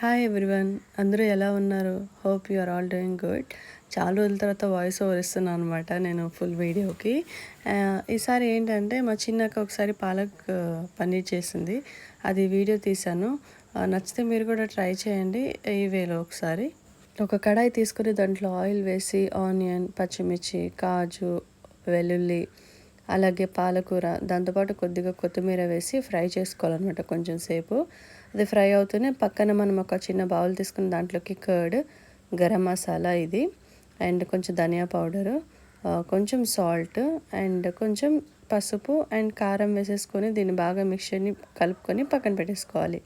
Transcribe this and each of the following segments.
Hi everyone అందరూ ఎలా ఉన్నారు? Hope you are all doing good చాలా రోజుల తర్వాత వాయిస్ ఓవర్ ఇస్తున్నాను అనమాట నేను ఫుల్ వీడియోకి ఈసారి ఏంటంటే మా చిన్నక్క ఒకసారి పాలక్ పన్నీర్ చేసింది. అది వీడియో తీశాను. నచ్చితే మీరు కూడా ట్రై చేయండి. ఈ వేలో ఒకసారి. ఒక కడాయి తీసుకుని దాంట్లో ఆయిల్ వేసి ఆనియన్ పచ్చిమిర్చి కాజు వెల్లుల్లి అలాగే పాలకూర దాంతోపాటు కొద్దిగా కొత్తిమీర వేసి ఫ్రై చేసుకోవాలన్నమాట కొంచెం సేపు. అది ఫ్రై అవుతూనే పక్కన మనం ఒక చిన్న బౌల్ తీసుకుని దాంట్లోకి కర్డ్ గరం మసాలా ఇది అండ్ కొంచెం ధనియా పౌడరు కొంచెం సాల్ట్ అండ్ కొంచెం పసుపు అండ్ కారం వేసేసుకొని దీన్ని బాగా మిక్చర్ని కలుపుకొని పక్కన పెట్టేసుకోవాలి.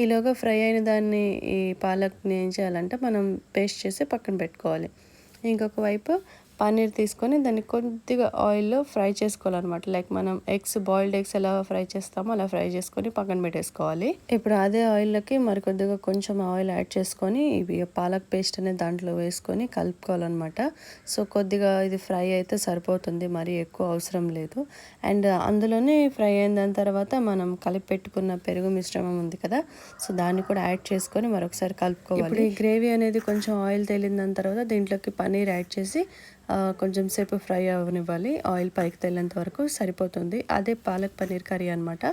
ఈలోగా ఫ్రై అయిన దాన్ని ఈ పాలక్ని ఏం చేయాలంటే మనం పేస్ట్ చేసి పక్కన పెట్టుకోవాలి. ఇంకొక వైపు పన్నీర్ తీసుకొని దాన్ని కొద్దిగా ఆయిల్లో ఫ్రై చేసుకోవాలన్నమాట. లైక్ మనం ఎగ్స్ బాయిల్డ్ ఎగ్స్ ఎలా ఫ్రై చేస్తామో అలా ఫ్రై చేసుకొని పక్కన పెట్టేసుకోవాలి. ఇప్పుడు అదే ఆయిల్లోకి మరి కొద్దిగా కొంచెం ఆయిల్ యాడ్ చేసుకొని ఇవి పాలక్ పేస్ట్ అనేది దాంట్లో వేసుకొని కలుపుకోవాలన్నమాట. సో కొద్దిగా ఇది ఫ్రై అయితే సరిపోతుంది మరి ఎక్కువ అవసరం లేదు. అండ్ అందులోనే ఫ్రై అయిన దాని తర్వాత మనం కలిపి పెట్టుకున్న పెరుగు మిశ్రమం ఉంది కదా సో దాన్ని కూడా యాడ్ చేసుకొని మరొకసారి కలుపుకోవాలి. ఇప్పుడు ఈ గ్రేవీ అనేది కొంచెం ఆయిల్ తేలిన దాని తర్వాత దీంట్లోకి పన్నీర్ యాడ్ చేసి కొంచెం సేపు ఫ్రై అవ్వనివ్వాలి ఆయిల్ పైకి తెల్లేంత వరకు సరిపోతుంది. అదే పాలక్ పన్నీర్ కర్రీ అనమాట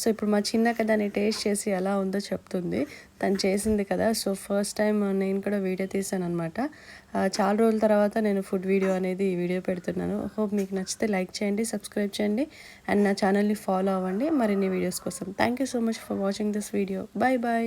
సో ఇప్పుడు మా చిన్నక దాన్ని టేస్ట్ చేసి ఎలా ఉందో చెప్తుంది. తను చేసింది కదా. సో ఫస్ట్ టైం నేను కూడా వీడియో తీసాను అనమాట చాలా రోజుల తర్వాత నేను ఫుడ్ వీడియో అనేది వీడియో పెడుతున్నాను. హోప్ మీకు నచ్చితే లైక్ చేయండి సబ్స్క్రైబ్ చేయండి. అండ్ నా ఛానల్ని ఫాలో అవ్వండి. మరిన్ని వీడియోస్ కోసం. Thank you so much for watching this video. Bye bye